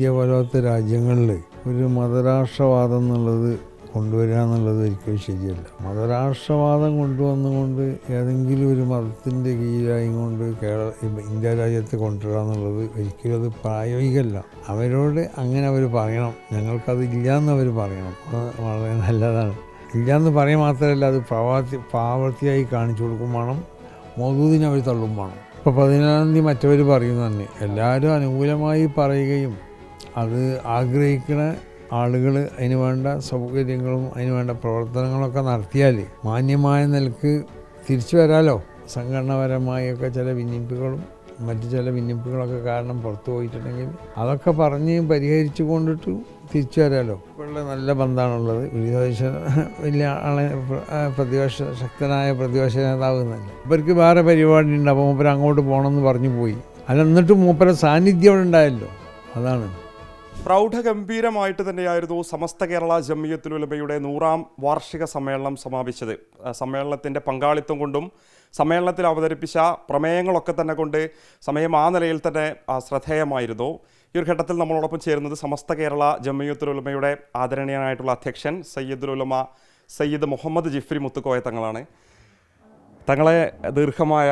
India പോലത്തെ രാജ്യങ്ങളിൽ ഒരു മതരാഷ്ട്രവാദം എന്നുള്ളത് കൊണ്ടുവരിക എന്നുള്ളത് ഒരിക്കലും ശരിയല്ല. മതരാഷ്ട്രവാദം കൊണ്ടുവന്നുകൊണ്ട് ഏതെങ്കിലും ഒരു മതത്തിന്റെ കീഴിലായും കൊണ്ട് കേരള ഇന്ത്യ രാജ്യത്ത് കൊണ്ടുവരിക എന്നുള്ളത് ഒരിക്കലും അത് പ്രായോഗികമല്ല. അവരോട് അങ്ങനെ അവർ പറയണം. ഞങ്ങൾക്കത് ഇല്ലയെന്ന് അവർ പറയണം. അത് വളരെ നല്ലതാണ്. ഇല്ലയെന്ന് പറയുക മാത്രമല്ല അത് പ്രവാത്തി പ്രാവർത്തിയായി കാണിച്ചു കൊടുക്കും വേണം. മൗദൂദിനെ അവർ തള്ളും വേണം. ഇപ്പോൾ പതിനാലാം തീയതി മറ്റവർ പറയുന്നു തന്നെ എല്ലാവരും അനുകൂലമായി പറയുകയും അത് ആഗ്രഹിക്കുന്ന ആളുകൾ അതിന് വേണ്ട സൗകര്യങ്ങളും അതിന് വേണ്ട പ്രവർത്തനങ്ങളൊക്കെ നടത്തിയാൽ മാന്യമായ നിലയ്ക്ക് തിരിച്ചു വരാലോ. സംഘടനാപരമായൊക്കെ ചില ഭിന്നിപ്പുകളും മറ്റ് ചില ഭിന്നിപ്പുകളൊക്കെ കാരണം പുറത്തു പോയിട്ടുണ്ടെങ്കിൽ അതൊക്കെ പറഞ്ഞ് പരിഹരിച്ചു കൊണ്ടിട്ട് തിരിച്ചു വരാലോ. ഇപ്പോഴുള്ള നല്ല ബന്ധമാണുള്ളത് പ്രതിപക്ഷ വലിയ ആളെ പ്രതിപക്ഷ ശക്തനായ പ്രതിപക്ഷ നേതാവ് എന്നല്ല ഇവർക്ക് വേറെ പരിപാടി ഉണ്ട്. അപ്പോൾ മൂപ്പര് അങ്ങോട്ട് പോകണമെന്ന് പറഞ്ഞു പോയി. അല്ല എന്നിട്ട് മൂപ്പര സാന്നിധ്യം അവിടെ ഉണ്ടായല്ലോ. അതാണ്. പ്രൗഢഗംഭീരമായിട്ട് തന്നെയായിരുന്നു സമസ്ത കേരള ജമിയത്തുൽ ഉലമയുടെ നൂറാം വാർഷിക സമ്മേളനം സമാപിച്ചത്. സമ്മേളനത്തിന്റെ പങ്കാളിത്തം കൊണ്ടും സമ്മേളനത്തിൽ അവതരിപ്പിച്ച പ്രമേയങ്ങളൊക്കെ തന്നെ കൊണ്ട് സമയം ആ നിലയിൽ തന്നെ ശ്രദ്ധേയമായിരുന്നു. ഈ ഒരു ഘട്ടത്തിൽ നമ്മളോടൊപ്പം ചേരുന്നത് സമസ്ത കേരള ജമിയത്തുൽ ഉലമയുടെ ആദരണീയനായിട്ടുള്ള അധ്യക്ഷൻ സയ്യിദുൽ ഉലമ സയ്യിദ് മുഹമ്മദ് ജിഫ്രി മുത്തുക്കോയ തങ്ങളാണ്. തങ്ങളെ ദീർഘമായ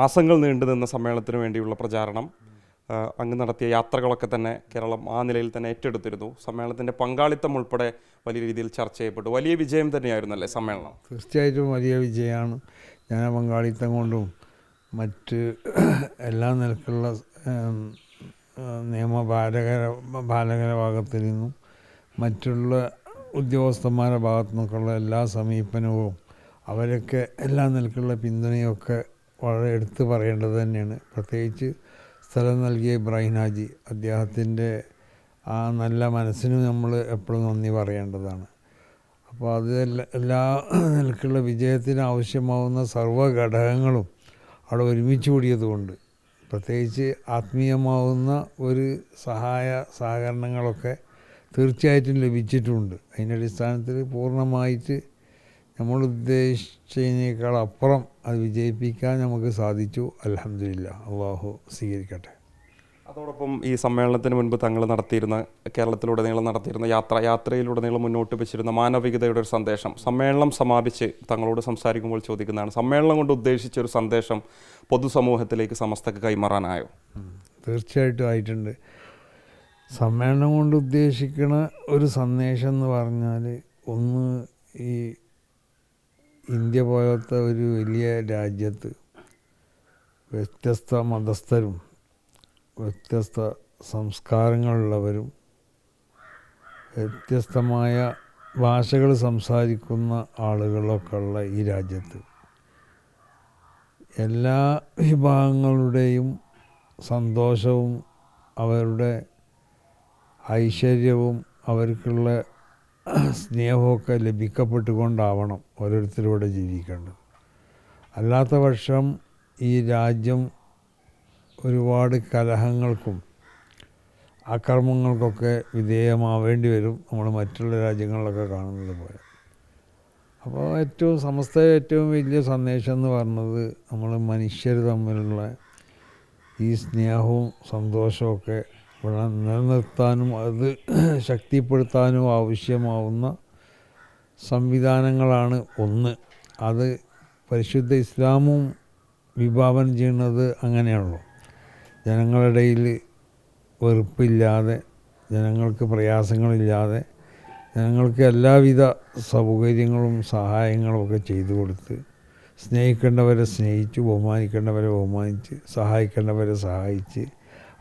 മാസങ്ങൾ നീണ്ടു നിന്ന സമ്മേളനത്തിന് വേണ്ടിയുള്ള പ്രചാരണം അങ്ങ് നടത്തിയ യാത്രകളൊക്കെ തന്നെ കേരളം ആ നിലയിൽ തന്നെ ഏറ്റെടുത്തിരുന്നു. സമ്മേളനത്തിന്റെ പങ്കാളിത്തം ഉൾപ്പെടെ വലിയ രീതിയിൽ ചർച്ച ചെയ്യപ്പെട്ടു. വലിയ വിജയം തന്നെയായിരുന്നല്ലേ സമ്മേളനം? തീർച്ചയായിട്ടും വലിയ വിജയമാണ്. ഞാൻ പങ്കാളിത്തം കൊണ്ടും മറ്റ് എല്ലാ നിലക്കുള്ള നിയമ ബാലകര ബാലകര ഭാഗത്തു നിന്നും മറ്റുള്ള ഉദ്യോഗസ്ഥന്മാരുടെ ഭാഗത്തു നിന്നൊക്കെയുള്ള എല്ലാ സമീപനവും അവരൊക്കെ എല്ലാ നിലക്കുള്ള പിന്തുണയൊക്കെ വളരെ എടുത്തു പറയേണ്ടത് തന്നെയാണ്. പ്രത്യേകിച്ച് സ്ഥലം നൽകിയ ഇബ്രാഹിം ഹാജി അദ്ദേഹത്തിന്റെ ആ നല്ല മനസ്സിന് നമ്മൾ എപ്പോഴും നന്ദി പറയേണ്ടതാണ്. അപ്പോൾ അത് എല്ലാ നിലക്കുള്ള വിജയത്തിന് ആവശ്യമാവുന്ന സർവ ഘടകങ്ങളും അവിടെ ഒരുമിച്ച് കൂടിയതുകൊണ്ട് പ്രത്യേകിച്ച് ആത്മീയമാവുന്ന ഒരു സഹായ സഹകരണങ്ങളൊക്കെ തീർച്ചയായിട്ടും ലഭിച്ചിട്ടുണ്ട്. അതിന്റെ അടിസ്ഥാനത്തിൽ പൂർണമായിട്ട് നമ്മൾ ഉദ്ദേശിച്ചതിനേക്കാൾ അപ്പുറം അത് വിജയിപ്പിക്കാൻ നമുക്ക് സാധിച്ചു. അലഹമില്ല അള്ളാഹു സ്വീകരിക്കട്ടെ. അതോടൊപ്പം ഈ സമ്മേളനത്തിന് മുൻപ് തങ്ങൾ നടത്തിയിരുന്ന കേരളത്തിലൂടെ കേരളത്തിലുടനീളം നടത്തിയിരുന്ന യാത്ര യാത്രയിലുടനീളം മുന്നോട്ട് വെച്ചിരുന്ന മാനവികതയുടെ ഒരു സന്ദേശം. സമ്മേളനം സമാപിച്ച് തങ്ങളോട് സംസാരിക്കുമ്പോൾ ചോദിക്കുന്നതാണ് സമ്മേളനം കൊണ്ട് ഉദ്ദേശിച്ച ഒരു സന്ദേശം പൊതുസമൂഹത്തിലേക്ക് സമസ്തക്ക് കൈമാറാനായോ? തീർച്ചയായിട്ടും ആയിട്ടുണ്ട്. സമ്മേളനം കൊണ്ട് ഉദ്ദേശിക്കുന്ന ഒരു സന്ദേശം എന്ന് പറഞ്ഞാൽ ഒന്ന് ഈ ഇന്ത്യ പോലത്തെ ഒരു വലിയ രാജ്യത്ത് വ്യത്യസ്ത മതസ്ഥരും വ്യത്യസ്ത സംസ്കാരങ്ങളുള്ളവരും വ്യത്യസ്തമായ ഭാഷകൾ സംസാരിക്കുന്ന ആളുകളൊക്കെ ഉള്ള ഈ രാജ്യത്ത്. എല്ലാ വിഭാഗങ്ങളുടെയും സന്തോഷവും അവരുടെ ഐശ്വര്യവും അവർക്കുള്ള സ്നേഹമൊക്കെ ലഭിക്കപ്പെട്ടുകൊണ്ടാവണം ഓരോരുത്തരോടെ ജീവിക്കേണ്ടത് അല്ലാത്ത പക്ഷം ഈ രാജ്യം ഒരുപാട് കലഹങ്ങൾക്കും അക്രമങ്ങൾക്കൊക്കെ വിധേയമാവേണ്ടി വരും. നമ്മൾ മറ്റുള്ള രാജ്യങ്ങളിലൊക്കെ കാണുന്നത് പോലെ. അപ്പോൾ ഏറ്റവും സമസ്ത ഏറ്റവും വലിയ സന്ദേശം എന്ന് പറഞ്ഞത് നമ്മൾ മനുഷ്യർ തമ്മിലുള്ള ഈ സ്നേഹവും സന്തോഷമൊക്കെ ഇവിടെ നിലനിർത്താനും അത് ശക്തിപ്പെടുത്താനും ആവശ്യമാവുന്ന സംവിധാനങ്ങളാണ് ഒന്ന്. അത് പരിശുദ്ധ ഇസ്ലാമും വിഭാവനം ചെയ്യുന്നത് അങ്ങനെയാണല്ലോ. ജനങ്ങളുടെ ഇടയിൽ വെറുപ്പില്ലാതെ ജനങ്ങൾക്ക് പ്രയാസങ്ങളില്ലാതെ ജനങ്ങൾക്ക് എല്ലാവിധ സൗകര്യങ്ങളും സഹായങ്ങളും ഒക്കെ ചെയ്തു കൊടുത്ത് സ്നേഹിക്കേണ്ടവരെ സ്നേഹിച്ച് ബഹുമാനിക്കേണ്ടവരെ ബഹുമാനിച്ച് സഹായിക്കേണ്ടവരെ സഹായിച്ച്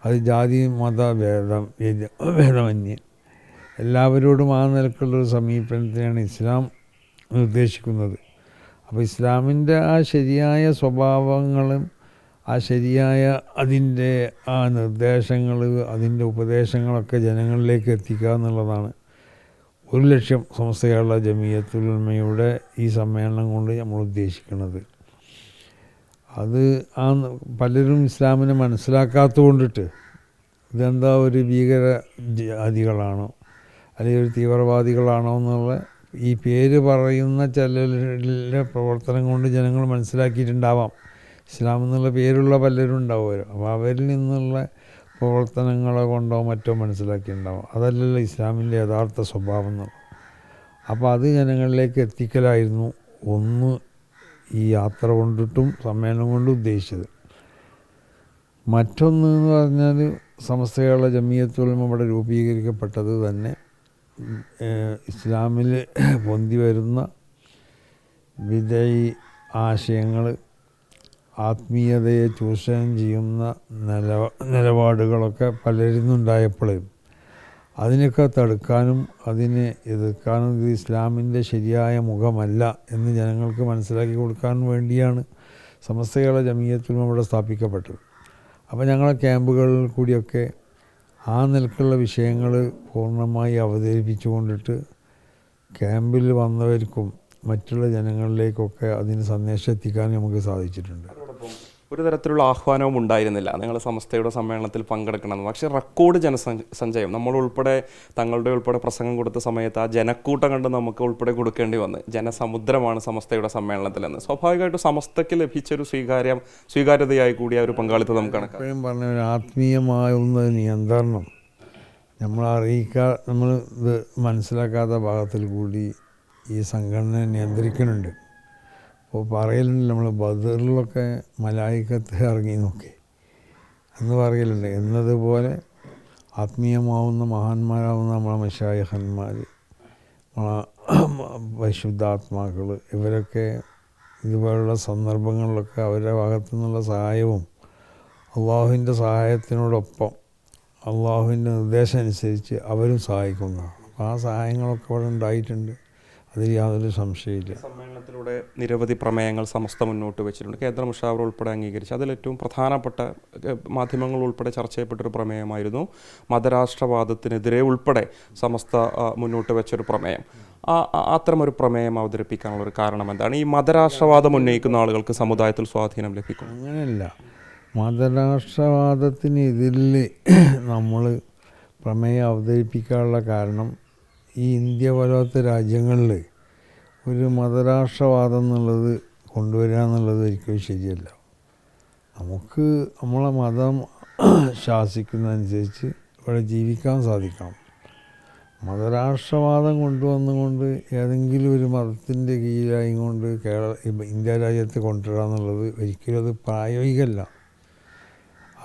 അത് ജാതി മത ഭേദ- ഭേദമന്യേ എല്ലാവരോടും ആ നിലക്കുള്ളൊരു സമീപനത്തിനാണ് ഇസ്ലാം നിർദ്ദേശിക്കുന്നത്. അപ്പോൾ ഇസ്ലാമിന്റെ ആ ശരിയായ സ്വഭാവങ്ങളും ആ ശരിയായ അതിന്റെ ആ നിർദ്ദേശങ്ങൾ അതിന്റെ ഉപദേശങ്ങളൊക്കെ ജനങ്ങളിലേക്ക് എത്തിക്കുക എന്നുള്ളതാണ്. ഒരു ലക്ഷ്യം സംസ്ഥയുള്ള ജമീയത്തുൽമയുടെ ഈ സമ്മേളനം കൊണ്ട് നമ്മൾ ഉദ്ദേശിക്കുന്നത്. അത് ആ പലരും ഇസ്ലാമിനെ മനസ്സിലാക്കാത്തത് കൊണ്ടിട്ട് ഇതെന്താ ഒരു ഭീകര ജാതികളാണോ അല്ലെങ്കിൽ ഒരു തീവ്രവാദികളാണോ എന്നുള്ള ഈ പേര് പറയുന്ന ചിലരുടെ പ്രവർത്തനം കൊണ്ട് ജനങ്ങൾ മനസ്സിലാക്കിയിട്ടുണ്ടാവാം. ഇസ്ലാം എന്നുള്ള പേരുള്ള പലരും ഉണ്ടാവുമല്ലോ. അപ്പോൾ അവരിൽ നിന്നുള്ള പ്രവർത്തനങ്ങളെ കൊണ്ടോ മറ്റോ മനസ്സിലാക്കിയിട്ടുണ്ടാവും. അതല്ലല്ലോ ഇസ്ലാമിന്റെ യഥാർത്ഥ സ്വഭാവം എന്നുള്ളത്. അപ്പോൾ അത് ജനങ്ങളിലേക്ക് എത്തിക്കലായിരുന്നു ഒന്ന് ഈ യാത്ര കൊണ്ടിട്ടും സമ്മേളനം കൊണ്ടും ഉദ്ദേശിച്ചത്. മറ്റൊന്ന് എന്ന് പറഞ്ഞാൽ സമസ്തകളുടെ ജമീയത്തുകളും അവിടെ രൂപീകരിക്കപ്പെട്ടത് തന്നെ ഇസ്ലാമിൽ പൊന്തി വരുന്ന വിധേയി ആശയങ്ങൾ ആത്മീയതയെ ചൂഷണം ചെയ്യുന്ന നില നിലപാടുകളൊക്കെ പലരിൽ നിന്നുണ്ടായപ്പോഴും അതിനൊക്കെ തടുക്കാനും അതിനെ എതിർക്കാനും ഇത് ഇസ്ലാമിന്റെ ശരിയായ മുഖമല്ല എന്ന് ജനങ്ങൾക്ക് മനസ്സിലാക്കി കൊടുക്കാൻ വേണ്ടിയാണ് സമസ്തകളെ ജമീയത്തിലും ഇവിടെ സ്ഥാപിക്കപ്പെട്ടത്. അപ്പോൾ ഞങ്ങളെ ക്യാമ്പുകളിൽ കൂടിയൊക്കെ ആ നിലക്കുള്ള വിഷയങ്ങൾ പൂർണമായി അവതരിപ്പിച്ചു കൊണ്ടിട്ട് ക്യാമ്പിൽ വന്നവർക്കും മറ്റുള്ള ജനങ്ങളിലേക്കൊക്കെ അതിന് സന്ദേശം എത്തിക്കാൻ നമുക്ക് സാധിച്ചിട്ടുണ്ട്. ഒരു തരത്തിലുള്ള ആഹ്വാനവും ഉണ്ടായിരുന്നില്ല. നിങ്ങൾ സമസ്തയുടെ സമ്മേളനത്തിൽ പങ്കെടുക്കണമെന്ന്. പക്ഷേ റെക്കോർഡ് ജനസഞ്ചയം നമ്മൾ ഉൾപ്പെടെ തങ്ങളുടെ ഉൾപ്പെടെ പ്രസംഗം കൊടുത്ത സമയത്ത് ആ ജനക്കൂട്ടം കണ്ട് നമുക്ക് ഉൾപ്പെടെ കൊടുക്കേണ്ടി വന്ന്. ജനസമുദ്രമാണ് സമസ്തയുടെ സമ്മേളനത്തിലെന്ന്. സ്വാഭാവികമായിട്ടും സമസ്തയ്ക്ക് ലഭിച്ചൊരു സ്വീകാര്യം സ്വീകാര്യതയായി കൂടി ആ ഒരു പങ്കാളിത്തം നമുക്ക് കണക്കാക്കാം. പറഞ്ഞ ഒരു ഒന്ന് നിയന്ത്രണം. നമ്മൾ അറിയിക്കാ നമ്മൾ ഇത് മനസ്സിലാക്കാത്ത ഭാഗത്തിൽ കൂടി ഈ സംഘടന നിയന്ത്രിക്കുന്നുണ്ട്. അപ്പോൾ പറയലുണ്ട് നമ്മൾ ബദറിലൊക്കെ മലായിക്കത്ത് ഇറങ്ങി നോക്കി. എന്ന് പറയലുണ്ട്. എന്നതുപോലെ ആത്മീയമാവുന്ന മഹാന്മാരാവുന്ന നമ്മളെ മഷായഹന്മാർ പരിശുദ്ധാത്മാക്കൾ ഇവരൊക്കെ ഇതുപോലുള്ള സന്ദർഭങ്ങളിലൊക്കെ അവരുടെ ഭാഗത്തു നിന്നുള്ള സഹായവും അള്ളാഹുവിന്റെ സഹായത്തിനോടൊപ്പം അള്ളാഹുവിന്റെ നിർദ്ദേശം അനുസരിച്ച് അവരും സഹായിക്കുന്നതാണ്. അപ്പോൾ ആ സഹായങ്ങളൊക്കെ അവിടെ ഉണ്ടായിട്ടുണ്ട്. അതിൽ യാതൊരു സംശയമില്ല സമ്മേളനത്തിലൂടെ നിരവധി പ്രമേയങ്ങൾ സമസ്ത മുന്നോട്ട് വെച്ചിട്ടുണ്ട്. കേന്ദ്ര മുഷാവർ ഉൾപ്പെടെ അംഗീകരിച്ചു അതിലേറ്റവും പ്രധാനപ്പെട്ട മാധ്യമങ്ങൾ ഉൾപ്പെടെ ചർച്ച ചെയ്യപ്പെട്ടൊരു പ്രമേയമായിരുന്നു മതരാഷ്ട്രവാദത്തിനെതിരെ ഉൾപ്പെടെ സമസ്ത മുന്നോട്ട് വെച്ചൊരു പ്രമേയം. അത്തരമൊരു പ്രമേയം അവതരിപ്പിക്കാനുള്ള ഒരു കാരണം എന്താണ് ഈ മതരാഷ്ട്രവാദം ഉന്നയിക്കുന്ന ആളുകൾക്ക് സമുദായത്തിൽ സ്വാധീനം ലഭിക്കും അങ്ങനെയല്ല. മതരാഷ്ട്രവാദത്തിന് ഇതിൽ നമ്മൾ പ്രമേയം അവതരിപ്പിക്കാനുള്ള കാരണം ഈ ഇന്ത്യ പോലത്തെ രാജ്യങ്ങളിൽ ഒരു മതരാഷ്ട്രവാദം എന്നുള്ളത് കൊണ്ടുവരിക എന്നുള്ളത് ഒരിക്കലും ശരിയല്ല. നമുക്ക് നമ്മളെ മതം ശാസിക്കുന്നതനുസരിച്ച് ഇവിടെ ജീവിക്കാൻ സാധിക്കണം. മതരാഷ്ട്രവാദം കൊണ്ടുവന്നുകൊണ്ട് ഏതെങ്കിലും ഒരു മതത്തിന്റെ കീഴിലായി കൊണ്ട് കേരള ഇന്ത്യ രാജ്യത്ത് കൊണ്ടുവരിക എന്നുള്ളത് ഒരിക്കലും അത് പ്രായോഗികമല്ല.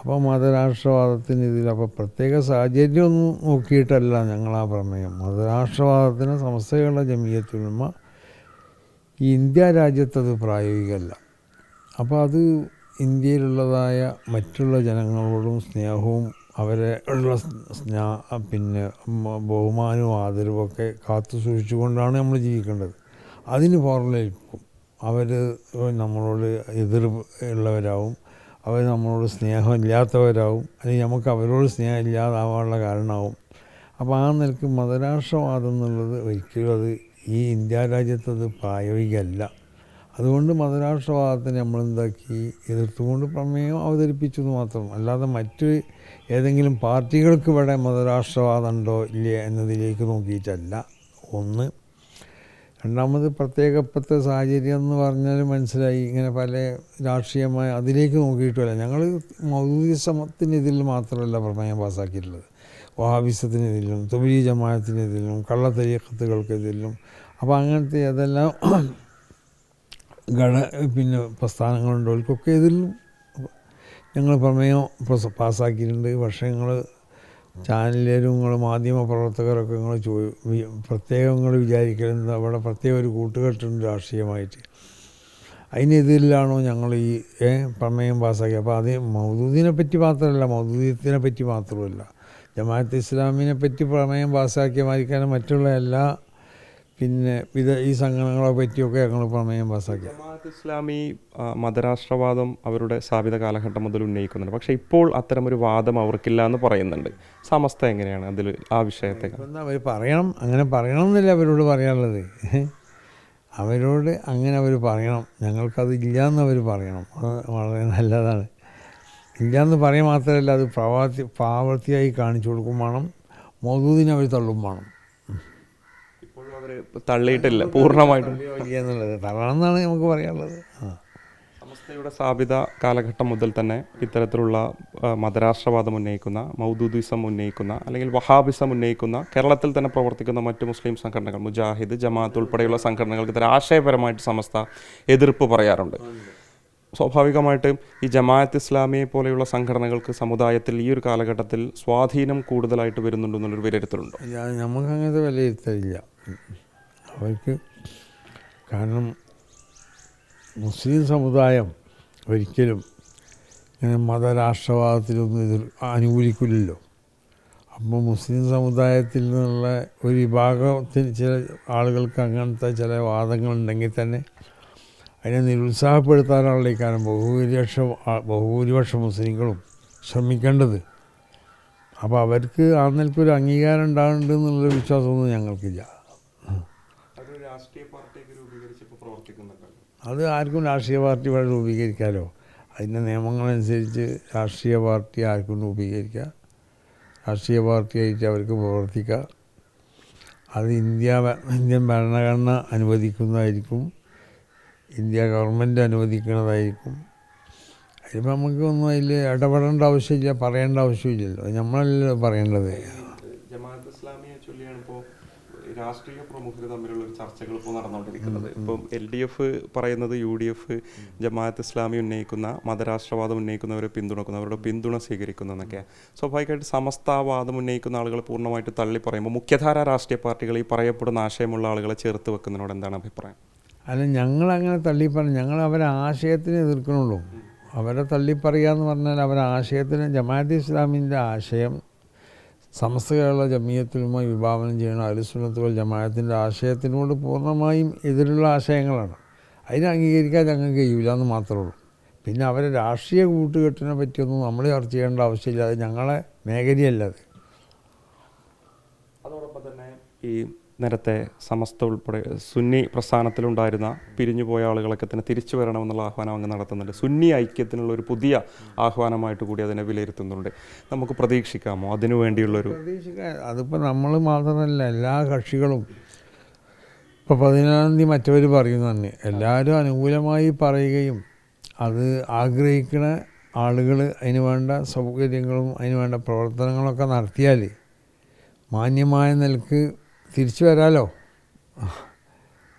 അപ്പോൾ മതരാഷ്ട്രവാദത്തിന് ഇതിൽ അപ്പോൾ പ്രത്യേക സാഹചര്യമൊന്നും നോക്കിയിട്ടല്ല ഞങ്ങൾ ആ പ്രമേയം. മതരാഷ്ട്രവാദത്തിന് സംസ്ഥകളുടെ ജമീയത്തുൽമ ഈ ഇന്ത്യ രാജ്യത്തത് പ്രായോഗികമല്ല. അപ്പോൾ അത് ഇന്ത്യയിലുള്ളതായ മറ്റുള്ള ജനങ്ങളോടും സ്നേഹവും അവരെ ഉള്ള സ്നേഹ പിന്നെ ബഹുമാനവും ആദരവൊക്കെ കാത്തു സൂക്ഷിച്ചുകൊണ്ടാണ് നമ്മൾ ജീവിക്കേണ്ടത്. അതിന് പുറമേൽക്കും അവർ നമ്മളോട് എതിർ ഉള്ളവരാവും. അവർ നമ്മളോട് സ്നേഹം ഇല്ലാത്തവരാവും അല്ലെങ്കിൽ നമുക്ക് അവരോട് സ്നേഹം ഇല്ലാതാവാനുള്ള കാരണമാവും. അപ്പോൾ ആ നിലയ്ക്ക് മതരാഷ്ട്രവാദം എന്നുള്ളത് ഒരിക്കലും അത് ഈ ഇന്ത്യ രാജ്യത്ത് അത് പ്രായോഗികമല്ല. അതുകൊണ്ട് മതരാഷ്ട്രവാദത്തിന് നമ്മളെന്താക്കി? എതിർത്തുകൊണ്ട് പ്രമേയം അവതരിപ്പിച്ചു എന്ന് മാത്രം. അല്ലാതെ മറ്റ് ഏതെങ്കിലും പാർട്ടികൾക്ക് ഇവിടെ മതരാഷ്ട്രവാദം ഉണ്ടോ ഇല്ലേ എന്നതിലേക്ക് നോക്കിയിട്ടല്ല. ഒന്ന് രണ്ടാമത് പ്രത്യേകപ്പെട്ട സാഹചര്യം എന്ന് പറഞ്ഞാൽ മനസ്സിലായി. ഇങ്ങനെ പല രാഷ്ട്രീയമായ അതിലേക്ക് നോക്കിയിട്ടില്ല ഞങ്ങൾ മൗലിസമത്തിനെതിൽ മാത്രമല്ല പ്രമേയം പാസ്സാക്കിയിട്ടുള്ളത് വഹാബിസത്തിനെതിലും തൊബിലി ജമാഅത്തിനെതിലും കള്ളത്തരീക്കത്തുകൾക്കെതിലും അപ്പോൾ അങ്ങനത്തെ അതെല്ലാം ഘട പിന്നെ പ്രസ്ഥാനങ്ങളുണ്ട്. അവർക്കൊക്കെ ഇതിലും ഞങ്ങൾ പ്രമേയം പാസ്സാക്കിയിട്ടുണ്ട് പക്ഷേ ഞങ്ങൾ നിങ്ങൾ മാധ്യമ പ്രവർത്തകരൊക്കെ നിങ്ങൾ ചോ പ്രത്യേകം നിങ്ങൾ വിചാരിക്കുന്നത് അവിടെ പ്രത്യേക ഒരു കൂട്ടുകെട്ടുണ്ട് രാഷ്ട്രീയമായിട്ട്. അതിനെതിരിലാണോ ഞങ്ങൾ ഈ പ്രമേയം പാസ്സാക്കി അപ്പോൾ അത് മൗദൂദിനെ പറ്റി മാത്രമല്ല മൗദൂദിനെ പറ്റി മാത്രമല്ല ജമാഅത്ത് ഇസ്ലാമിനെ പറ്റി പ്രമേയം പാസ്സാക്കിയ മാതിരിക്കാനും മറ്റുള്ള എല്ലാ പിന്നെ ഇത് ഈ സംഘടനകളെ പറ്റിയൊക്കെ ഞങ്ങൾ പ്രമേയം പാസ്സാക്കി. ജമാഅത്ത് ഇസ്ലാമി മതരാഷ്ട്രവാദം അവരുടെ സ്ഥാപിത കാലഘട്ടം മുതൽ ഉന്നയിക്കുന്നുണ്ട്. പക്ഷേ ഇപ്പോൾ അത്തരമൊരു വാദം അവർക്കില്ല എന്ന് പറയുന്നുണ്ട്. സമസ്ത എങ്ങനെയാണ് അതിൽ ആ വിഷയത്തെ? അവർ പറയണം? അങ്ങനെ പറയണം എന്നല്ല അവരോട് പറയാനുള്ളത്. അവരോട് അങ്ങനെ അവർ പറയണം. ഞങ്ങൾക്കത് ഇല്ലയെന്ന് അവർ പറയണം. അത് വളരെ നല്ലതാണ്. ഇല്ലയെന്ന് പറയുക മാത്രമല്ല അത് പ്രവർത്തി പ്രാവർത്തിയായി കാണിച്ചു കൊടുക്കും വേണം. മൗദൂദിനെ അവർ തള്ളും വേണം. ഇപ്പോഴും അവർ തള്ളിയിട്ടില്ല പൂർണമായിട്ടും. എന്നുള്ളത് നമുക്ക് പറയാനുള്ളത്. സമസ്തയുടെ സ്ഥാപിത കാലഘട്ടം മുതൽ തന്നെ ഇത്തരത്തിലുള്ള മതരാഷ്ട്രവാദം ഉന്നയിക്കുന്ന മൗദൂദിസം ഉന്നയിക്കുന്ന അല്ലെങ്കിൽ വഹാബിസം ഉന്നയിക്കുന്ന കേരളത്തിൽ തന്നെ പ്രവർത്തിക്കുന്ന മറ്റ് മുസ്ലിം സംഘടനകൾ മുജാഹിദ് ജമാഅത്ത് ഉൾപ്പെടെയുള്ള സംഘടനകൾക്ക് ഇത്തരം ആശയപരമായിട്ട് സമസ്ത എതിർപ്പ് പറയാറുണ്ട്. സ്വാഭാവികമായിട്ടും ഈ ജമാഅത്ത് ഇസ്ലാമിയെ പോലെയുള്ള സംഘടനകൾക്ക് സമുദായത്തിൽ ഈ ഒരു കാലഘട്ടത്തിൽ സ്വാധീനം കൂടുതലായിട്ട് വരുന്നുണ്ടെന്നുള്ളൊരു വിലയിരുത്തലുണ്ടോ. നമുക്കങ്ങനെ നമുക്ക് അങ്ങനത്തെ വിലയിരുത്തലില്ല. അവർക്ക് കാരണം മുസ്ലിം സമുദായം ഒരിക്കലും ഇങ്ങനെ മതരാഷ്ട്രവാദത്തിലൊന്നും എതിർ അനുകൂലിക്കില്ലല്ലോ അപ്പോൾ മുസ്ലിം സമുദായത്തിൽ നിന്നുള്ള ഒരു വിഭാഗത്തിന് ചില ആളുകൾക്ക് അങ്ങനത്തെ ചില വാദങ്ങളുണ്ടെങ്കിൽ തന്നെ അതിനെ നിരുത്സാഹപ്പെടുത്താനുള്ള ഈ കാരണം ബഹുഭൂരിപക്ഷം ബഹുഭൂരിപക്ഷം മുസ്ലിങ്ങളും ശ്രമിക്കേണ്ടത്. അപ്പോൾ അവർക്ക് ആ നിലക്കൊരു അംഗീകാരം ഉണ്ടാകുന്നുണ്ട് വിശ്വാസമൊന്നും ഞങ്ങൾക്കില്ല. രാഷ്ട്രീയ പാർട്ടിയൊക്കെ രൂപീകരിച്ചപ്പോൾ പ്രവർത്തിക്കുന്നുണ്ടല്ലോ. അത് ആർക്കും രാഷ്ട്രീയ പാർട്ടി വേണം രൂപീകരിക്കാമല്ലോ അതിന്റെ നിയമങ്ങളനുസരിച്ച് രാഷ്ട്രീയ പാർട്ടി ആർക്കും രൂപീകരിക്കാം. രാഷ്ട്രീയ പാർട്ടിയായിട്ട് അവർക്ക് പ്രവർത്തിക്കാം. അത് ഇന്ത്യ ഇന്ത്യൻ ഭരണഘടന അനുവദിക്കുന്നതായിരിക്കും. India government അനുവദിക്കുന്നതായിരിക്കും. അതിപ്പോൾ നമുക്ക് ഒന്നും അതിൽ ഇടപെടേണ്ട ആവശ്യമില്ല പറയേണ്ട ആവശ്യമില്ലല്ലോ. നമ്മളല്ലോ പറയേണ്ടത് ജമാഅത്ത് ഇസ്ലാമിയെ ചൊല്ലിയാണ് ഇപ്പോൾ രാഷ്ട്രീയ പ്രമുഖർ തമ്മിലുള്ള ഒരു ചർച്ചകൾ ഇപ്പോൾ നടന്നുകൊണ്ടിരിക്കുന്നത് ഇപ്പം എൽ ഡി എഫ് പറയുന്നത് U D F Jamaat Islami ഉന്നയിക്കുന്ന മതരാഷ്ട്രവാദം ഉന്നയിക്കുന്നവരെ പിന്തുണക്കുന്നു അവരുടെ പിന്തുണ സ്വീകരിക്കുന്നു എന്നൊക്കെ സ്വാഭാവികമായിട്ട് സമസ്താവാദം ഉന്നയിക്കുന്ന ആളുകൾ പൂർണമായിട്ട് തള്ളി പറയുമ്പോൾ മുഖ്യധാര രാഷ്ട്രീയ പാർട്ടികൾ ഈ പറയപ്പെടുന്ന ആശയമുള്ള ആളുകളെ ചേർത്ത് വെക്കുന്നതിനോട് എന്താണ് അഭിപ്രായം? അല്ല ഞങ്ങൾ അങ്ങനെ തള്ളി പറഞ്ഞു ഞങ്ങൾ അവരെ ആശയത്തിനെ എതിർക്കണുള്ളൂ. അവരെ തള്ളിപ്പറയുക എന്ന് പറഞ്ഞാൽ അവരെ ആശയത്തിന് ജമാഅത്ത് ഇസ്ലാമിന്റെ ആശയം സമസ്ത കേരള ജമീയത്തിലുമായി വിഭാവനം ചെയ്യുന്ന അലുസുനത്തുകൾ ജമായത്തിന്റെ ആശയത്തിനോട് പൂർണമായും എതിരുള്ള ആശയങ്ങളാണ്. അതിനെ അംഗീകരിക്കാൻ ഞങ്ങൾക്ക് കഴിയില്ല എന്ന് മാത്രമേ ഉള്ളൂ പിന്നെ അവരെ രാഷ്ട്രീയ കൂട്ടുകെട്ടിനെ പറ്റിയൊന്നും നമ്മൾ ചർച്ച ചെയ്യേണ്ട ആവശ്യമില്ല. അത് ഞങ്ങളെ മേഖലയല്ല അത്. അതോടൊപ്പം തന്നെ ഈ നേരത്തെ സമസ്ത ഉൾപ്പെടെ സുന്നി പ്രസ്ഥാനത്തിലുണ്ടായിരുന്ന പിരിഞ്ഞുപോയ ആളുകളൊക്കെ തന്നെ തിരിച്ചു വരണമെന്നുള്ള ആഹ്വാനം അങ്ങ് നടത്തുന്നുണ്ട്. സുന്നി ഐക്യത്തിനുള്ള ഒരു പുതിയ ആഹ്വാനമായിട്ട് കൂടി അതിനെ വിലയിരുത്തുന്നുണ്ട്. നമുക്ക് പ്രതീക്ഷിക്കാമോ? അതിനു വേണ്ടിയുള്ളൊരു അതിപ്പോൾ നമ്മൾ മാത്രമല്ല എല്ലാ കക്ഷികളും. ഇപ്പോൾ പതിനാലാം തീയതി മറ്റവർ പറയുന്നു തന്നെ. എല്ലാവരും അനുകൂലമായി പറയുകയും അത് ആഗ്രഹിക്കുന്ന ആളുകൾ അതിന് വേണ്ട സൗകര്യങ്ങളും അതിന് വേണ്ട പ്രവർത്തനങ്ങളൊക്കെ നടത്തിയാൽ മാന്യമായ നിലയ്ക്ക് തിരിച്ചു വരാലോ?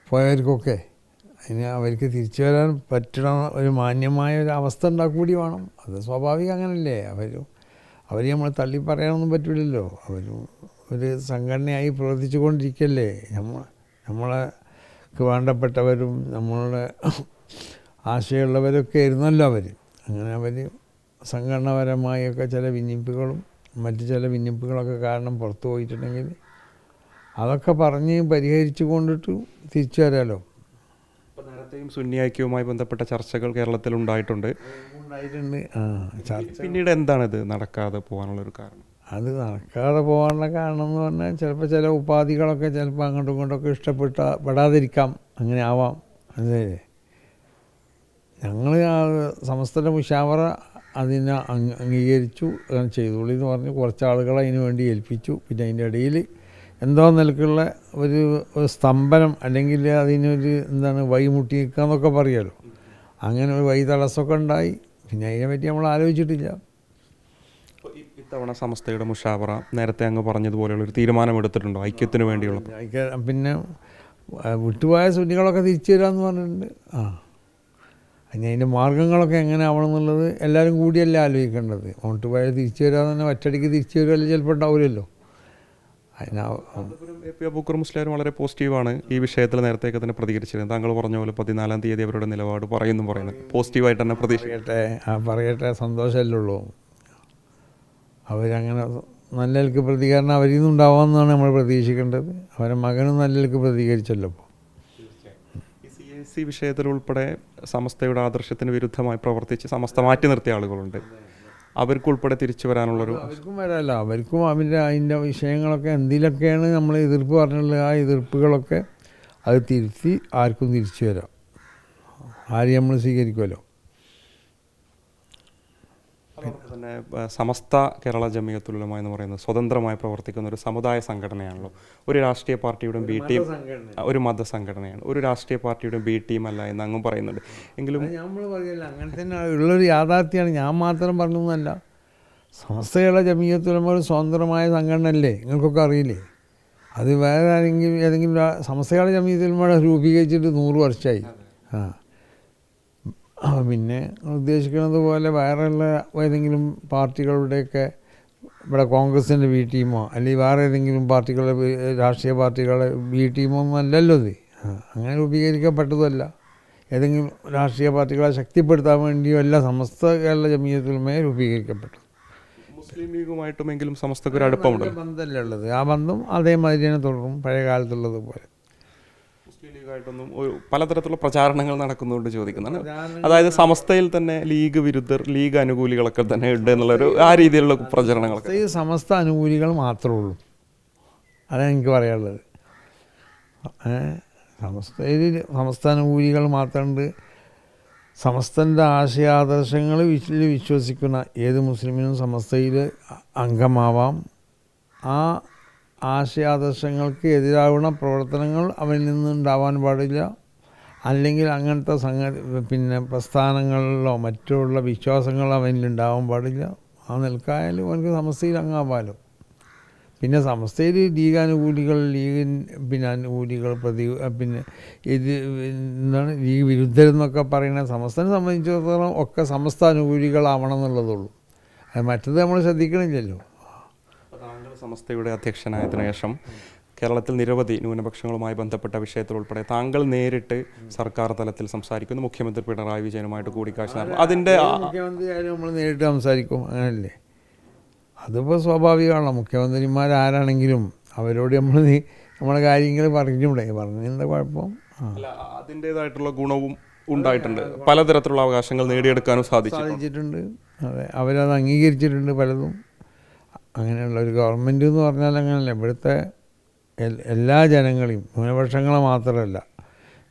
പോയവർക്കൊക്കെ. അതിന് അവർക്ക് തിരിച്ചു വരാൻ പറ്റണ ഒരു മാന്യമായ ഒരു അവസ്ഥ ഉണ്ടാക്കുക കൂടി വേണം. അത് സ്വാഭാവികം അങ്ങനല്ലേ. അവർ അവർ നമ്മൾ തള്ളി പറയാനൊന്നും പറ്റില്ലല്ലോ അവർ ഒരു സംഘടനയായി പ്രവർത്തിച്ചു കൊണ്ടിരിക്കല്ലേ. നമ്മൾ നമ്മൾക്ക് വേണ്ടപ്പെട്ടവരും നമ്മളുടെ ആശയമുള്ളവരൊക്കെ ആയിരുന്നല്ലോ അവർ അങ്ങനെ അവർ സംഘടനാപരമായൊക്കെ ചില വിന്നിപ്പുകളും മറ്റ് ചില വിന്നിപ്പുകളൊക്കെ കാരണം പുറത്തു പോയിട്ടുണ്ടെങ്കിൽ അതൊക്കെ പറഞ്ഞ് പരിഹരിച്ചു കൊണ്ടിട്ട് തിരിച്ചു വരാമല്ലോ നേരത്തെയും സുന്നി ഐക്യവുമായി ബന്ധപ്പെട്ട ചർച്ചകൾ കേരളത്തിൽ ഉണ്ടായിട്ടുണ്ട്. ഉണ്ടായിട്ടുണ്ട്. ആ ചർച്ച പിന്നീട് എന്താണിത് നടക്കാതെ പോകാനുള്ള ഒരു കാരണം? അത് നടക്കാതെ പോകാനുള്ള കാരണം എന്ന് പറഞ്ഞാൽ ചിലപ്പോൾ ചില ഉപാധികളൊക്കെ ചിലപ്പോൾ അങ്ങോട്ടും ഇങ്ങോട്ടൊക്കെ ഇഷ്ടപ്പെട്ട പെടാതിരിക്കാം അങ്ങനെ ആവാം. മനസ്സിലായില്ലേ ഞങ്ങൾ സമസ്തയുടെ മുഷാവറ അതിനെ അംഗീകരിച്ചു അങ്ങനെ ചെയ്തോളി എന്ന് പറഞ്ഞ് കുറച്ച് ആളുകളെ അതിന് വേണ്ടി ഏൽപ്പിച്ചു. പിന്നെ അതിന്റെ ഇടയിൽ എന്തോ നിലക്കുള്ള ഒരു ഒരു സ്തംഭനം അല്ലെങ്കിൽ അതിനൊരു എന്താണ് വൈമുട്ടി നിൽക്കുക എന്നൊക്കെ പറയുമല്ലോ അങ്ങനെ ഒരു വഴി തടസ്സമൊക്കെ ഉണ്ടായി. പിന്നെ അതിനെപ്പറ്റി നമ്മൾ ആലോചിച്ചിട്ടില്ല. ഇത്തവണ സമസ്തയുടെ മുഷാവറ നേരത്തെ അങ്ങ് പറഞ്ഞതുപോലെയുള്ള ഒരു തീരുമാനം എടുത്തിട്ടുണ്ടോ? ഐക്യത്തിന് വേണ്ടിയുള്ള? ഐക്യ പിന്നെ വിട്ടുപോയ സുന്നികളൊക്കെ തിരിച്ചു തരാമെന്ന് പറഞ്ഞിട്ടുണ്ട്. ആ. ഇനി അതിന്റെ മാർഗങ്ങളൊക്കെ എങ്ങനെ ആവണം എന്നുള്ളത് എല്ലാവരും കൂടിയല്ലേ ആലോചിക്കേണ്ടത്. അങ്ങോട്ട് പോയാൽ തിരിച്ചു വരാതെ തന്നെ ഒറ്റടിക്ക് തിരിച്ചു വരുമല്ലോ ചിലപ്പോൾ ഉണ്ടാവില്ലല്ലോ അതിനാ Kanthapuram A P Aboobacker Muslim വളരെ പോസിറ്റീവാണ് ഈ വിഷയത്തിൽ നേരത്തെയൊക്കെ തന്നെ പ്രതികരിച്ചിരുന്നത്. താങ്കൾ പറഞ്ഞ പോലെ പതിനാലാം തീയതി അവരുടെ നിലപാട് പറയുന്നു പറയുന്നത്. പോസിറ്റീവായിട്ട് തന്നെ പ്രതീക്ഷിക്കട്ടെ പറയട്ടെ ആ പറയട്ടെ സന്തോഷമല്ലേ ഉള്ളൂ? അവരങ്ങനെ നല്ല നിലയ്ക്ക് പ്രതികരണം അവരിൽ നിന്നുണ്ടാവാമെന്നാണ് നമ്മൾ പ്രതീക്ഷിക്കേണ്ടത്. അവരെ മകനും നല്ല നിലയ്ക്ക് പ്രതികരിച്ചല്ലോ ഇപ്പോൾ സി സി വിഷയത്തിൽ ഉൾപ്പെടെ സമസ്തയുടെ ആദർശത്തിന് വിരുദ്ധമായി പ്രവർത്തിച്ച് സമസ്ത മാറ്റി നിർത്തിയ ആളുകളുണ്ട്. അവർക്കുൾപ്പെടെ തിരിച്ചു വരാനുള്ളൊരു അവർക്കും വരാല്ല. അവർക്കും അവന്റെ അതിന്റെ വിഷയങ്ങളൊക്കെ എന്തിലൊക്കെയാണ് നമ്മൾ എതിർപ്പ് പറഞ്ഞുള്ളത് ആ എതിർപ്പുകളൊക്കെ അത് തിരുത്തി ആർക്കും തിരിച്ചു വരാം. ആരെയും നമ്മൾ സ്വീകരിക്കുമല്ലോ. തന്നെ സമസ്ത കേരള ജമിയത്തുലമ എന്ന് പറയുന്നത് സ്വതന്ത്രമായി പ്രവർത്തിക്കുന്ന ഒരു സമുദായ സംഘടനയാണല്ലോ. ഒരു രാഷ്ട്രീയ പാർട്ടിയുടെയും ബി ടീം ഒരു മത സംഘടനയാണ് ഒരു രാഷ്ട്രീയ പാർട്ടിയുടെയും ബി ടീം അല്ല എന്ന് അങ്ങും പറയുന്നുണ്ട്. എങ്കിലും നമ്മൾ പറയില്ല അങ്ങനെ തന്നെ ഉള്ളൊരു യാഥാർത്ഥ്യമാണ് ഞാൻ മാത്രം പറഞ്ഞൊന്നല്ല. സമസ്ത കേരള ജമീയത്തുലമ ഒരു സ്വതന്ത്രമായ സംഘടന അല്ലേ നിങ്ങൾക്കൊക്കെ അറിയില്ലേ? അത് വേറെ ആരെങ്കിലും ഏതെങ്കിലും സമസ്തകാല സമസ്തയുടെ ജമീയത്തുലമ രൂപീകരിച്ചിട്ട് നൂറ് വർഷമായി ആ, പിന്നെ ഉദ്ദേശിക്കുന്നത് പോലെ വേറെയുള്ള ഏതെങ്കിലും പാർട്ടികളുടെയൊക്കെ ഇവിടെ കോൺഗ്രസിന്റെ വി ടീമോ അല്ലെങ്കിൽ വേറെ ഏതെങ്കിലും പാർട്ടികളുടെ രാഷ്ട്രീയ പാർട്ടികളുടെ വി ടീമോ ഒന്നും അല്ലല്ലോ ഇത്. അങ്ങനെ രൂപീകരിക്കപ്പെട്ടതല്ല ഏതെങ്കിലും രാഷ്ട്രീയ പാർട്ടികളെ ശക്തിപ്പെടുത്താൻ വേണ്ടിയോ അല്ല സമസ്ത കേരള ജമീയത്തിലുമേ രൂപീകരിക്കപ്പെട്ടു മുസ്ലിം ലീഗുമായിട്ടുമെങ്കിലും സമസ്തക്കൊരു അടുപ്പമുണ്ട് ബന്ധമല്ലേ ഉള്ളത്? ആ ബന്ധം അതേമാതിരി തന്നെ തുടരും പഴയ കാലത്തുള്ളത് പോലെ മുസ്ലിം ലീഗായിട്ടൊന്നും ഒരു പലതരത്തിലുള്ള പ്രചാരണങ്ങൾ നടക്കുന്നുണ്ട് ചോദിക്കുന്നതാണ് അതായത് സമസ്തയിൽ തന്നെ ലീഗ് വിരുദ്ധർ ലീഗ് അനുകൂലികളൊക്കെ തന്നെ ഉണ്ട് എന്നുള്ളൊരു ആ രീതിയിലുള്ള പ്രചരണങ്ങളൊക്കെ. ഈ സമസ്ത അനുകൂലികൾ മാത്രമേ ഉള്ളൂ. അതാണ് എനിക്ക് പറയാനുള്ളത്. സമസ്തയിൽ സമസ്ത അനുകൂലികൾ മാത്രമുണ്ട്. സമസ്തന്റെ ആശയാദർശങ്ങൾ വിശ്വ വിശ്വസിക്കുന്ന ഏത് മുസ്ലിമിനും സമസ്തയിൽ അംഗമാവാം. ആ ആശയാദർശങ്ങൾക്ക് എതിരാകുന്ന പ്രവർത്തനങ്ങൾ അവനിൽ നിന്നുണ്ടാവാൻ പാടില്ല. അല്ലെങ്കിൽ അങ്ങനത്തെ സംഗതി പിന്നെ പ്രസ്ഥാനങ്ങളിലോ മറ്റുള്ള വിശ്വാസങ്ങളോ അവനിൽ ഉണ്ടാവാൻ പാടില്ല. ആ നിൽക്കായാലും അവനക്ക് സമസ്തയിൽ അങ്ങാവാലോ പിന്നെ സമസ്തയിൽ ലീഗ് പിന്നെ അനുകൂലികൾ പ്രതി പിന്നെ ഇത് എന്താണ് ലീഗ് വിരുദ്ധരെന്നൊക്കെ പറയുന്ന സമസ്തനെ സംബന്ധിച്ചിടത്തോളം ഒക്കെ സമസ്ത അനുകൂലികളാവണം എന്നുള്ളതുള്ളൂ. അത് മറ്റത് നമ്മൾ ശ്രദ്ധിക്കണില്ലല്ലോ. സമസ്തയുടെ അധ്യക്ഷനായതിനു ശേഷം കേരളത്തിൽ നിരവധി ന്യൂനപക്ഷങ്ങളുമായി ബന്ധപ്പെട്ട വിഷയത്തിൽ ഉൾപ്പെടെ താങ്കൾ നേരിട്ട് സർക്കാർ തലത്തിൽ സംസാരിക്കുന്നു. മുഖ്യമന്ത്രി പിണറായി വിജയനുമായിട്ട് കൂടിക്കാഴ്ച നടത്തും. അതിന്റെ നമ്മൾ നേരിട്ട് സംസാരിക്കും. അങ്ങനല്ലേ? അതിപ്പോൾ സ്വാഭാവികമാണല്ലോ. മുഖ്യമന്ത്രിമാരാരാണെങ്കിലും അവരോട് നമ്മൾ നമ്മുടെ കാര്യങ്ങൾ പറഞ്ഞൂടെ? പറഞ്ഞു എന്താ കുഴപ്പം? അതിന്റെതായിട്ടുള്ള ഗുണവും ഉണ്ടായിട്ടുണ്ട്. പലതരത്തിലുള്ള അവകാശങ്ങൾ നേടിയെടുക്കാനും സാധിച്ചു സാധിച്ചിട്ടുണ്ട്. അതെ അവരത് അംഗീകരിച്ചിട്ടുണ്ട് പലതും. അങ്ങനെയുള്ള ഒരു ഗവൺമെന്റ് എന്ന് പറഞ്ഞാൽ അങ്ങനെയല്ല ഇവിടുത്തെ എല്ലാ ജനങ്ങളെയും ന്യൂനപക്ഷങ്ങളെ മാത്രമല്ല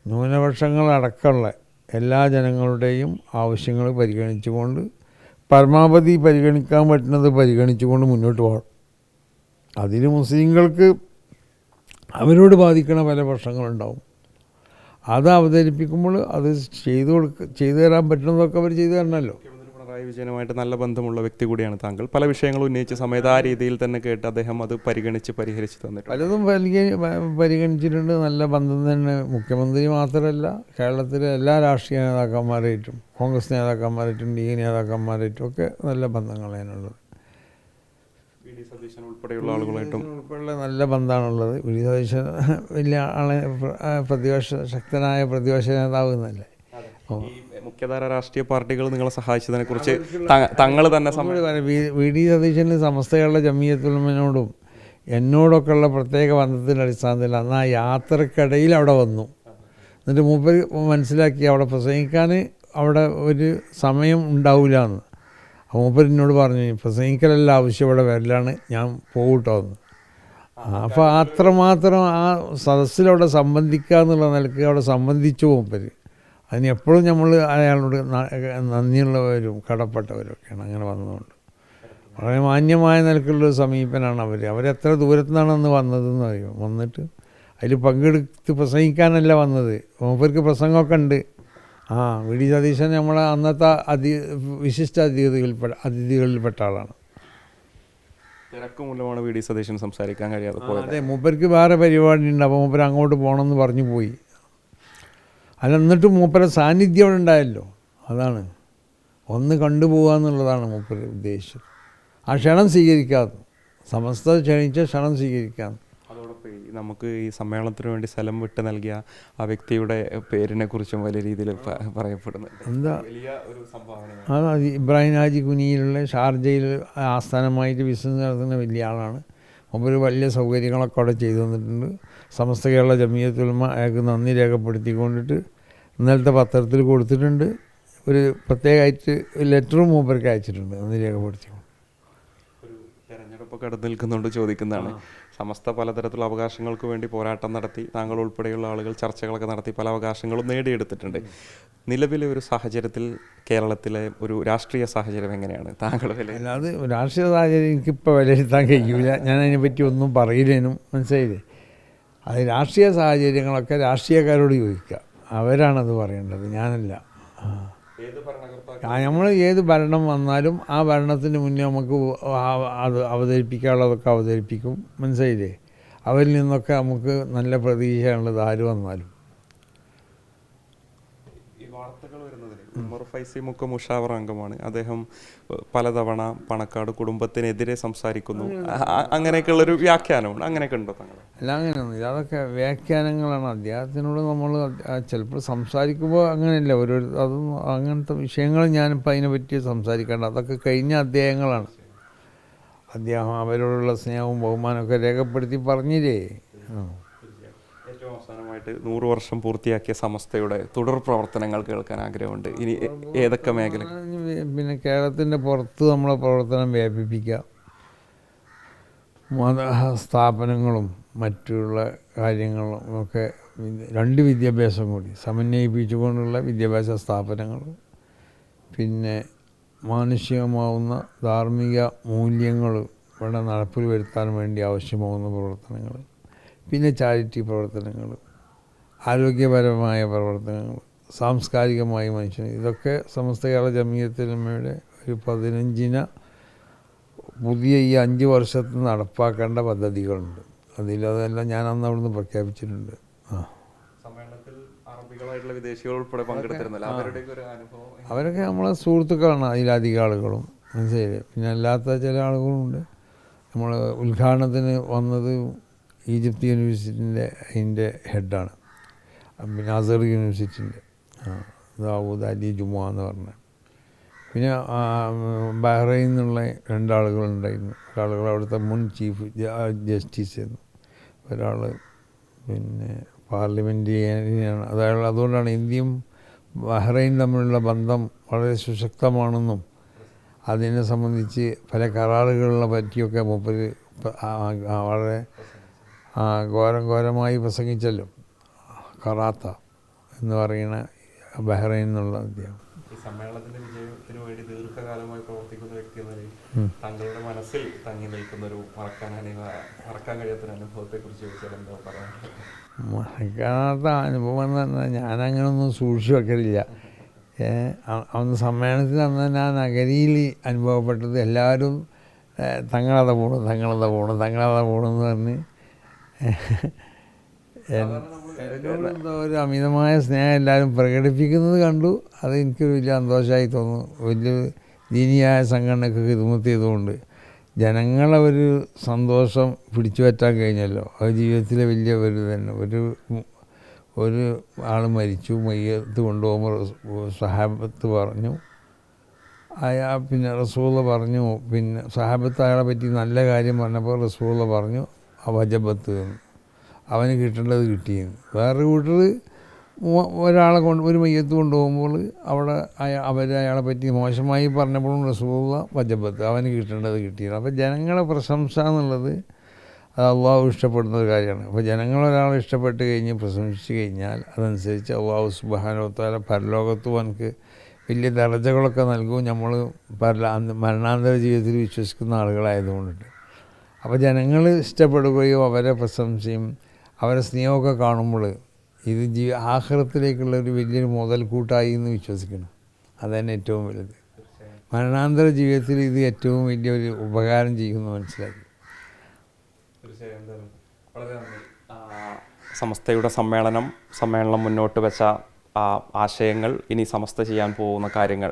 ന്യൂനപക്ഷങ്ങളടക്കമുള്ള എല്ലാ ജനങ്ങളുടെയും ആവശ്യങ്ങൾ പരിഗണിച്ചുകൊണ്ട് പരമാവധി പരിഗണിക്കാൻ പറ്റുന്നത് പരിഗണിച്ചുകൊണ്ട് മുന്നോട്ട് പോകണം. അതിന് മുസ്ലിങ്ങൾക്ക് അവരോട് ബാധിക്കണ പല പ്രശ്നങ്ങളുണ്ടാവും. അത് അവതരിപ്പിക്കുമ്പോൾ അത് ചെയ്തു കൊടുക്ക ചെയ്തു തരാൻ പറ്റുന്നതൊക്കെ അവർ ചെയ്തു തരണമല്ലോ. പിണറായി വിജയനുമായിട്ട് നല്ല ബന്ധമുള്ള വ്യക്തി കൂടിയാണ് താങ്കൾ. പല വിഷയങ്ങളും ഉന്നയിച്ച സമയത്ത് ആ രീതിയിൽ തന്നെ കേട്ട് അദ്ദേഹം അത് പരിഗണിച്ച് പരിഹരിച്ചു തന്നിട്ടുണ്ട്. പലതും വലിയ പരിഗണിച്ചിട്ടുണ്ട്. നല്ല ബന്ധം തന്നെ മുഖ്യമന്ത്രി മാത്രമല്ല കേരളത്തിലെ എല്ലാ രാഷ്ട്രീയ നേതാക്കന്മാരായിട്ടും കോൺഗ്രസ് നേതാക്കന്മാരായിട്ടും ഡി നേതാക്കന്മാരായിട്ടും ഒക്കെ നല്ല ബന്ധങ്ങൾ അതിനുള്ളത്. സതീശൻ ഉൾപ്പെടെയുള്ള ആളുകളായിട്ടും ഉൾപ്പെടെയുള്ള നല്ല ബന്ധമാണുള്ളത് വി ഡി സതീശൻ വലിയ ആളെ പ്ര- പ്രതിപക്ഷ ശക്തനായ പ്രതിപക്ഷ നേതാവ് എന്നല്ലേ? ഓ. മുഖ്യധാര രാഷ്ട്രീയ പാർട്ടികൾ നിങ്ങളെ സഹായിച്ചതിനെ കുറിച്ച് തങ്ങൾ തന്നെ വി ഡി. സതീശന് സമസ്തകളുടെ ജമിയത്തുലമനോടും എന്നോടൊക്കെ ഉള്ള പ്രത്യേക ബന്ധത്തിന്റെ അടിസ്ഥാനത്തിൽ അന്ന് ആ യാത്രക്കിടയിൽ അവിടെ വന്നു. എന്നിട്ട് മൂപ്പർ മനസ്സിലാക്കി അവിടെ പ്രസംഗിക്കാൻ അവിടെ ഒരു സമയം ഉണ്ടാവില്ല എന്ന് മൂപ്പർ എന്നോട് പറഞ്ഞു പ്രസംഗിക്കലല്ല ആവശ്യം ഇവിടെ വരലാണ് ഞാൻ പോകട്ടോ എന്ന്. അപ്പോൾ അത്രമാത്രം ആ സദസ്സിലവിടെ സംബന്ധിക്കുക എന്നുള്ള നിലയ്ക്ക് അവിടെ സംബന്ധിച്ചു മൂപ്പർ അതിന് എപ്പോഴും നമ്മൾ അയാളോട് നന്ദിയുള്ളവരും കടപ്പെട്ടവരൊക്കെയാണ്. അങ്ങനെ വന്നതുകൊണ്ട്. വളരെ മാന്യമായ നിലക്കുള്ളൊരു സമീപനാണ് അവർ അവരെത്ര ദൂരത്തു നിന്നാണെന്ന് വന്നതെന്ന് അറിയും? വന്നിട്ട് അതിൽ പങ്കെടുത്ത് പ്രസംഗിക്കാനല്ല വന്നത്. മൂപ്പർക്ക് പ്രസംഗമൊക്കെ ഉണ്ട്. ആ വി. ഡി. സതീശൻ നമ്മളെ അന്നത്തെ അതി വിശിഷ്ട അതിഥികളിൽപ്പെട്ട അതിഥികളിൽപ്പെട്ട ആളാണ്. തിരക്ക് മൂലമാണ് വി. ഡി. സതീശൻ സംസാരിക്കാൻ കഴിയാതെ അതെ. മൂപ്പർക്ക് വേറെ പരിപാടി ഉണ്ട്. അപ്പോൾ മൂപ്പർ അങ്ങോട്ട് പോകണമെന്ന് പറഞ്ഞു പോയി. അല്ല എന്നിട്ട് മൂപ്പരെ സാന്നിധ്യം അവിടെ ഉണ്ടായല്ലോ. അതാണ്. ഒന്ന് കണ്ടുപോകുക എന്നുള്ളതാണ് മൂപ്പര് ഉദ്ദേശിച്ചത് ആ ക്ഷണം സ്വീകരിക്കാതെ. സമസ്ത ക്ഷണിച്ച ക്ഷണം സ്വീകരിക്കാം അതോടൊപ്പം നമുക്ക് ഈ സമ്മേളനത്തിന് വേണ്ടി സ്ഥലം വിട്ട് നൽകിയ ആ വ്യക്തിയുടെ പേരിനെ കുറിച്ചും വലിയ രീതിയിൽ പറയപ്പെടുന്നു പറയപ്പെടുന്നുണ്ട്. എന്താ? വലിയ ഒരു സംഭാവന അത് ഇബ്രാഹിം ഹാജി കുനിയിലുള്ള ഷാർജയിൽ ആസ്ഥാനമായിട്ട് ബിസിനസ് നടത്തുന്ന വലിയ ആളാണ്. മൂപ്പർ വലിയ സൗകര്യങ്ങളൊക്കെ അവിടെ ചെയ്തു തന്നിട്ടുണ്ട്. സമസ്ത കേരള ജമീയത്തുലമ അയാൾക്ക് നന്ദി രേഖപ്പെടുത്തിക്കൊണ്ടിട്ട് ഇന്നലത്തെ പത്രത്തിൽ കൊടുത്തിട്ടുണ്ട്. ഒരു പ്രത്യേകമായിട്ട് ലെറ്ററും മൂപ്പർക്ക് അയച്ചിട്ടുണ്ട്. നന്ദി രേഖപ്പെടുത്തി ഒരു അടുത്ത് നിൽക്കുന്നുണ്ട് ചോദിക്കുന്നതാണ്. സമസ്ത പലതരത്തിലുള്ള അവകാശങ്ങൾക്ക് വേണ്ടി പോരാട്ടം നടത്തി താങ്കൾ ഉൾപ്പെടെയുള്ള ആളുകൾ ചർച്ചകളൊക്കെ നടത്തി പല അവകാശങ്ങളും നേടിയെടുത്തിട്ടുണ്ട്. നിലവിലെ ഒരു സാഹചര്യത്തിൽ കേരളത്തിലെ ഒരു രാഷ്ട്രീയ സാഹചര്യം എങ്ങനെയാണ്? താങ്കൾ അല്ലാതെ രാഷ്ട്രീയ സാഹചര്യം എനിക്കിപ്പോൾ വിലയിരുത്താൻ കഴിയൂല. ഞാൻ അതിനെപ്പറ്റി ഒന്നും പറയില്ലേനും മനസ്സിലായില്ലേ? അത് രാഷ്ട്രീയ സാഹചര്യങ്ങളൊക്കെ രാഷ്ട്രീയക്കാരോട് ചോദിക്കുക. അവരാണത് പറയേണ്ടത്. ഞാനല്ല. നമ്മൾ ഏത് ഭരണം വന്നാലും ആ ഭരണത്തിന് മുന്നേ നമുക്ക് അത് അവതരിപ്പിക്കാനുള്ളതൊക്കെ അവതരിപ്പിക്കും. മനസ്സിലായില്ലേ? അവരിൽ നിന്നൊക്കെ നമുക്ക് നല്ല പ്രതീക്ഷയാണുള്ളത് ആര് വന്നാലും. ഉമർ ഫൈസി മുക്ക മുഷാവർ അംഗമാണ് അദ്ദേഹം പലതവണ പണക്കാട് കുടുംബത്തിനെതിരെ സംസാരിക്കുന്നു. അങ്ങനെയൊക്കെ ഉള്ളൊരു വ്യാഖ്യാനമാണ് അങ്ങനെയൊക്കെ ഉണ്ടോ അല്ല അങ്ങനെയൊന്നും അതൊക്കെ വ്യാഖ്യാനങ്ങളാണ്. അദ്ദേഹത്തിനോട് നമ്മൾ ചിലപ്പോൾ സംസാരിക്കുമ്പോൾ അങ്ങനെയല്ല? ഒരു അതൊന്നും അങ്ങനത്തെ വിഷയങ്ങൾ ഞാനിപ്പോൾ അതിനെ പറ്റി സംസാരിക്കേണ്ട അതൊക്കെ കഴിഞ്ഞ അധ്യായങ്ങളാണ് അദ്ദേഹം അവരോടുള്ള സ്നേഹവും ബഹുമാനമൊക്കെ രേഖപ്പെടുത്തി പറഞ്ഞില്ലേ? അവസാനമായിട്ട് നൂറ് വർഷം പൂർത്തിയാക്കിയ സമസ്തയുടെ തുടർ പ്രവർത്തനങ്ങൾ കേൾക്കാൻ ആഗ്രഹമുണ്ട്. ഇനി ഏതൊക്കെ മേഖല പിന്നെ കേരളത്തിന്റെ പുറത്ത് നമ്മളെ പ്രവർത്തനം വ്യാപിപ്പിക്കുക. മത സ്ഥാപനങ്ങളും മറ്റുള്ള കാര്യങ്ങളും ഒക്കെ രണ്ട് വിദ്യാഭ്യാസം കൂടി. സമന്വയിപ്പിച്ചുകൊണ്ടുള്ള വിദ്യാഭ്യാസ സ്ഥാപനങ്ങൾ. പിന്നെ മാനുഷികമാവുന്ന ധാർമ്മിക മൂല്യങ്ങൾ ഇവിടെ നടപ്പിൽ വരുത്താൻ വേണ്ടി ആവശ്യമാവുന്ന പ്രവർത്തനങ്ങൾ. പിന്നെ ചാരിറ്റി പ്രവർത്തനങ്ങൾ ആരോഗ്യപരമായ പ്രവർത്തനങ്ങൾ സാംസ്കാരികമായി മനുഷ്യൻ ഇതൊക്കെ സമസ്ത കേരള ജമീയത്തിനമ്മയുടെ ഒരു പതിനഞ്ചിന പുതിയ ഈ അഞ്ച് വർഷത്തിൽ നടപ്പാക്കേണ്ട പദ്ധതികളുണ്ട്. അതിലതെല്ലാം ഞാൻ അന്ന് അവിടുന്ന് പ്രഖ്യാപിച്ചിട്ടുണ്ട്. ആ. സമ്മേളനത്തിൽ അറബികളായിട്ടുള്ള വിദേശികൾ ഉൾപ്പെടെ പങ്കെടുത്തിരുന്നല്ലോ? അവരുടെയൊക്കെ ഒരു അനുഭവം അവരൊക്കെ നമ്മളെ സുഹൃത്തുക്കളാണ് അതിലധികം ആളുകളും. മനസ്സിലായില്ലേ? പിന്നെ അല്ലാത്ത ചില ആളുകളുണ്ട്. നമ്മൾ ഉദ്ഘാടനത്തിന് വന്നത് ഈജിപ്ത് യൂണിവേഴ്സിറ്റിന്റെ അതിന്റെ ഹെഡാണ്. പിന്നെ അസർ യൂണിവേഴ്സിറ്റിന്റെ. ദാവൂദ് അലി ജുമ എന്ന് പറഞ്ഞ. പിന്നെ ബഹ്റൈൻ എന്നുള്ള രണ്ടാളുകളുണ്ടായിരുന്നു. ഒരാളുകൾ അവിടുത്തെ മുൻ ചീഫ് ജസ്റ്റിസ് ആയിരുന്നു. ഒരാൾ പിന്നെ പാർലമെന്റേറിയനാണ്. അതായത് അതുകൊണ്ടാണ് ഇന്ത്യയും ബഹ്റൈൻ തമ്മിലുള്ള ബന്ധം വളരെ സുശക്തമാണെന്നും അതിനെ സംബന്ധിച്ച് പല കരാറുകളെ പറ്റിയൊക്കെ മുപ്പത് വളരെ ഘോരം ഘോരമായി പ്രസംഗിച്ചല്ലോ. കറാത്ത എന്ന് പറയുന്ന ബഹ്റൈൻ എന്നുള്ള അദ്ദേഹം. സമ്മേളനത്തിന്റെ വിജയത്തിന് വേണ്ടി ദീർഘകാലമായി പ്രവർത്തിക്കുന്ന വ്യക്തി എന്ന താങ്കളുടെ മനസ്സിൽ തങ്ങി നിൽക്കുന്ന ഒരു മറക്കാൻ മറക്കാൻ കഴിയാത്ത അനുഭവത്തെ കുറിച്ച് ചോദിച്ചാൽ എന്താ പറയാനുള്ളത്? മറക്കാത്ത അനുഭവം എന്ന് പറഞ്ഞാൽ ഞാനങ്ങനൊന്നും സൂക്ഷിച്ചു വെക്കലില്ല. അന്ന് സമ്മേളനത്തിൽ അന്ന് ഞാൻ നഗരിയിൽ അനുഭവപ്പെട്ടത് എല്ലാവരും തങ്ങളത പോണു തങ്ങളത പോണു തങ്ങളത പോണെന്ന് പറഞ്ഞ് ഒരു അമിതമായ സ്നേഹം എല്ലാവരും പ്രകടിപ്പിക്കുന്നത് കണ്ടു. അത് എനിക്കൊരു വലിയ സന്തോഷമായി തോന്നുന്നു. വലിയ ദീനിയായ സംഘടനയ്ക്ക് ഇതുമുത്തിയതുകൊണ്ട് ജനങ്ങളെ ഒരു സന്തോഷം പിടിച്ചു പറ്റാൻ കഴിഞ്ഞല്ലോ. അത് ജീവിതത്തിലെ വലിയ ഒരു തന്നെ ഒരു ഒരു ആൾ മരിച്ചു. മയ്യത്ത് കൊണ്ടുപോകുമ്പോൾ സഹാബത്ത് പറഞ്ഞു. അയാ പിന്നെ റസൂള പറഞ്ഞു. പിന്നെ സഹാബത്ത് അയാളെ പറ്റി നല്ല കാര്യം പറഞ്ഞപ്പോൾ റസൂള പറഞ്ഞു. അവജബത്ത് എന്ന്. അവന് കിട്ടേണ്ടത് കിട്ടിയെന്ന്. വേറൊരു കൂട്ടർ ഒരാളെ കൊണ്ട് ഒരു മയ്യത്ത് കൊണ്ടുപോകുമ്പോൾ അവിടെ അവർ അയാളെ പറ്റി മോശമായി പറഞ്ഞപ്പോഴും റസൂള്ള വജബത്ത് അവന് കിട്ടേണ്ടത് കിട്ടിയത് അപ്പോൾ ജനങ്ങളെ പ്രശംസ എന്നുള്ളത് അത് അള്ളാഹു ഇഷ്ടപ്പെടുന്ന ഒരു കാര്യമാണ്. അപ്പോൾ ജനങ്ങൾ ഒരാളെ ഇഷ്ടപ്പെട്ട് കഴിഞ്ഞ് പ്രശംസിച്ച് കഴിഞ്ഞാൽ അതനുസരിച്ച് അള്ളാഹു സുബാനോത്താല പരലോകത്ത് വനക്ക് വലിയ ദർജകളൊക്കെ നൽകും. നമ്മൾ പരല മരണാന്തര ജീവിതത്തിൽ വിശ്വസിക്കുന്ന ആളുകളായതുകൊണ്ടിട്ട് അപ്പോൾ ജനങ്ങൾ ഇഷ്ടപ്പെടുകയും അവരെ പ്രശംസയും അവരെ സ്നേഹമൊക്കെ കാണുമ്പോൾ ഇത് ജീ ആഹ്റത്തിലേക്കുള്ള ഒരു വലിയൊരു മുതൽക്കൂട്ടായി എന്ന് വിശ്വസിക്കണം അതന്നെ ഏറ്റവും വലുത്. മരണാന്തര ജീവിതത്തിൽ ഇത് ഏറ്റവും വലിയൊരു ഉപകാരം ചെയ്യുമെന്ന് മനസ്സിലാക്കി സമസ്തയുടെ സമ്മേളനം സമ്മേളനം മുന്നോട്ട് വെച്ച ആശയങ്ങൾ ഇനി സമസ്ത ചെയ്യാൻ പോകുന്ന കാര്യങ്ങൾ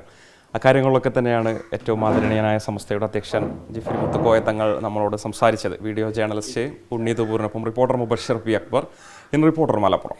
അക്കാര്യങ്ങളിലൊക്കെ തന്നെയാണ് ഏറ്റവും ആദരണീയനായ സംസ്ഥയുടെ അധ്യക്ഷൻ ജിഫിൻ മുത്തുക്കോയ തങ്ങൾ നമ്മളോട് സംസാരിച്ചത്. Video journalist Unni തപൂറിനൊപ്പം reporter Mubashir P Akbar. In reporter Malappuram.